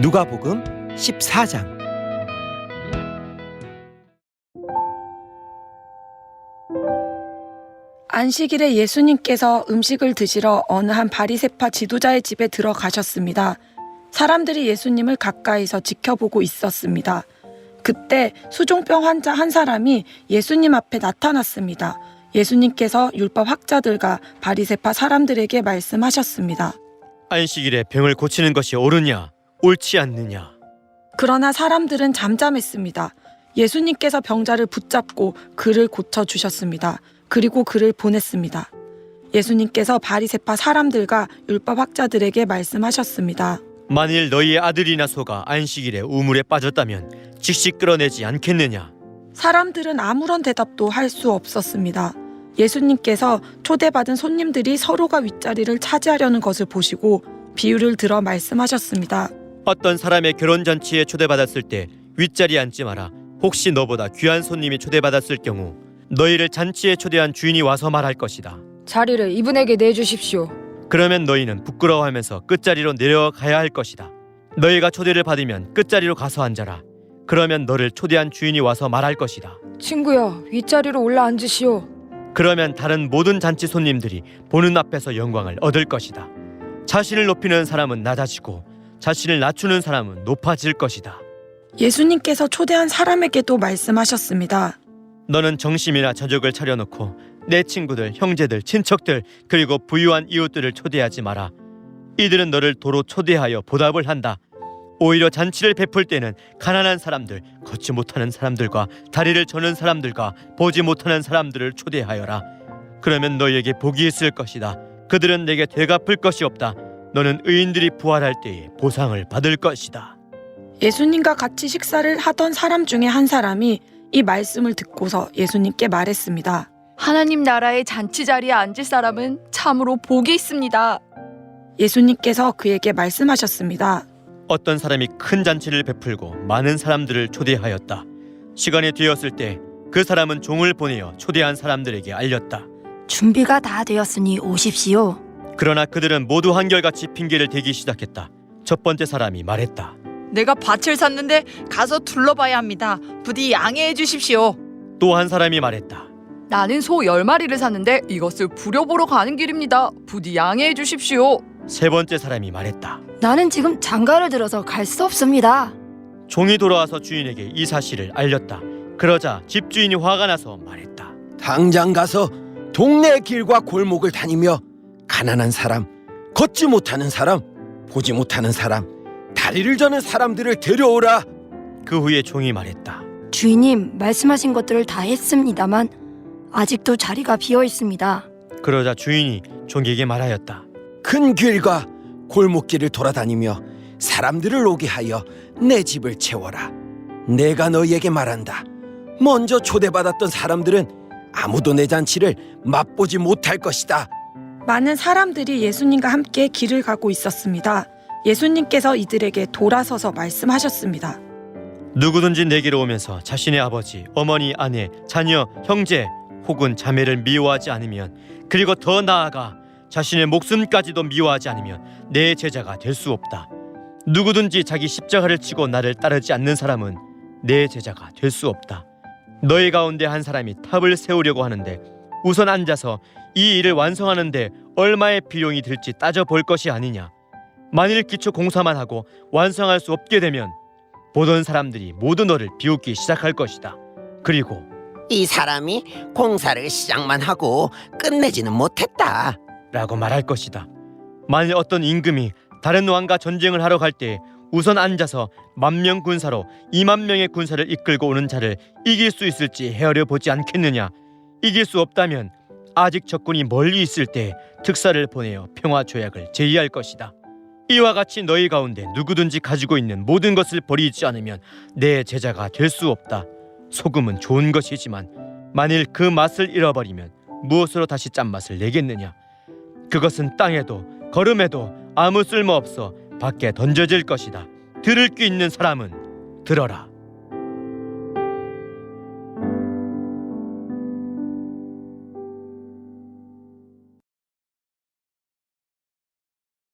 누가복음 14장 안식일에 예수님께서 음식을 드시러 어느 한 바리세파 지도자의 집에 들어가셨습니다. 사람들이 예수님을 가까이서 지켜보고 있었습니다. 그때 수종병 환자 한 사람이 예수님 앞에 나타났습니다. 예수님께서 율법 학자들과 바리세파 사람들에게 말씀하셨습니다. 안식일에 병을 고치는 것이 옳으냐 옳지 않느냐 그러나 사람들은 잠잠했습니다. 예수님께서 병자를 붙잡고 그를 고쳐 주셨습니다. 그리고 그를 보냈습니다. 예수님께서 바리세파 사람들과 율법 학자들에게 말씀하셨습니다. 만일 너희의 아들이나 소가 안식일에 우물에 빠졌다면 즉시 끌어내지 않겠느냐 사람들은 아무런 대답도 할 수 없었습니다. 예수님께서 초대받은 손님들이 서로가 윗자리를 차지하려는 것을 보시고 비유를 들어 말씀하셨습니다. 어떤 사람의 결혼 잔치에 초대받았을 때 윗자리에 앉지 마라 혹시 너보다 귀한 손님이 초대받았을 경우 너희를 잔치에 초대한 주인이 와서 말할 것이다 자리를 이분에게 내주십시오. 그러면 너희는 부끄러워하면서 끝자리로 내려가야 할 것이다 너희가 초대를 받으면 끝자리로 가서 앉아라 그러면 너를 초대한 주인이 와서 말할 것이다 친구여, 윗자리로 올라 앉으시오. 그러면 다른 모든 잔치 손님들이 보는 앞에서 영광을 얻을 것이다. 자신을 높이는 사람은 낮아지고 자신을 낮추는 사람은 높아질 것이다. 예수님께서 초대한 사람에게도 말씀하셨습니다. 너는 정심이나 저녁을 차려놓고 내 친구들, 형제들, 친척들 그리고 부유한 이웃들을 초대하지 마라. 이들은 너를 도로 초대하여 보답을 한다. 오히려 잔치를 베풀 때는 가난한 사람들, 걷지 못하는 사람들과 다리를 저는 사람들과 보지 못하는 사람들을 초대하여라. 그러면 너희에게 복이 있을 것이다. 그들은 내게 되갚을 것이 없다. 너는 의인들이 부활할 때에 보상을 받을 것이다. 예수님과 같이 식사를 하던 사람 중에 한 사람이 이 말씀을 듣고서 예수님께 말했습니다. 하나님 나라의 잔치 자리에 앉을 사람은 참으로 복이 있습니다. 예수님께서 그에게 말씀하셨습니다. 어떤 사람이 큰 잔치를 베풀고 많은 사람들을 초대하였다. 시간이 되었을 때 그 사람은 종을 보내어 초대한 사람들에게 알렸다. 준비가 다 되었으니 오십시오. 그러나 그들은 모두 한결같이 핑계를 대기 시작했다. 첫 번째 사람이 말했다. 내가 밭을 샀는데 가서 둘러봐야 합니다. 부디 양해해 주십시오. 또 한 사람이 말했다. 나는 소 열마리를 샀는데 이것을 부려보러 가는 길입니다. 부디 양해해 주십시오. 세 번째 사람이 말했다. 나는 지금 장가를 들어서 갈 수 없습니다. 종이 돌아와서 주인에게 이 사실을 알렸다. 그러자 집주인이 화가 나서 말했다. 당장 가서 동네 길과 골목을 다니며 가난한 사람, 걷지 못하는 사람, 보지 못하는 사람, 다리를 저는 사람들을 데려오라. 그 후에 종이 말했다. 주인님, 말씀하신 것들을 다 했습니다만 아직도 자리가 비어 있습니다. 그러자 주인이 종에게 말하였다. 큰 길과 골목길을 돌아다니며 사람들을 오게 하여 내 집을 채워라. 내가 너희에게 말한다. 먼저 초대받았던 사람들은 아무도 내 잔치를 맛보지 못할 것이다. 많은 사람들이 예수님과 함께 길을 가고 있었습니다. 예수님께서 이들에게 돌아서서 말씀하셨습니다. 누구든지 내게로 오면서 자신의 아버지, 어머니, 아내, 자녀, 형제 혹은 자매를 미워하지 않으면 그리고 더 나아가 자신의 목숨까지도 미워하지 않으면 내 제자가 될 수 없다. 누구든지 자기 십자가를 치고 나를 따르지 않는 사람은 내 제자가 될 수 없다. 너희 가운데 한 사람이 탑을 세우려고 하는데 우선 앉아서 이 일을 완성하는데 얼마의 비용이 들지 따져 볼 것이 아니냐. 만일 기초 공사만 하고 완성할 수 없게 되면 보던 사람들이 모두 너를 비웃기 시작할 것이다. 그리고 이 사람이 공사를 시작만 하고 끝내지는 못했다. 라고 말할 것이다. 만일 어떤 임금이 다른 왕과 전쟁을 하러 갈 때 우선 앉아서 만 명 군사로 2만 명의 군사를 이끌고 오는 자를 이길 수 있을지 헤아려 보지 않겠느냐. 이길 수 없다면 아직 적군이 멀리 있을 때 특사를 보내어 평화 조약을 제의할 것이다. 이와 같이 너희 가운데 누구든지 가지고 있는 모든 것을 버리지 않으면 내 제자가 될 수 없다. 소금은 좋은 것이지만 만일 그 맛을 잃어버리면 무엇으로 다시 짠맛을 내겠느냐? 그것은 땅에도 걸음에도 아무 쓸모 없어 밖에 던져질 것이다. 들을 귀 있는 사람은 들어라.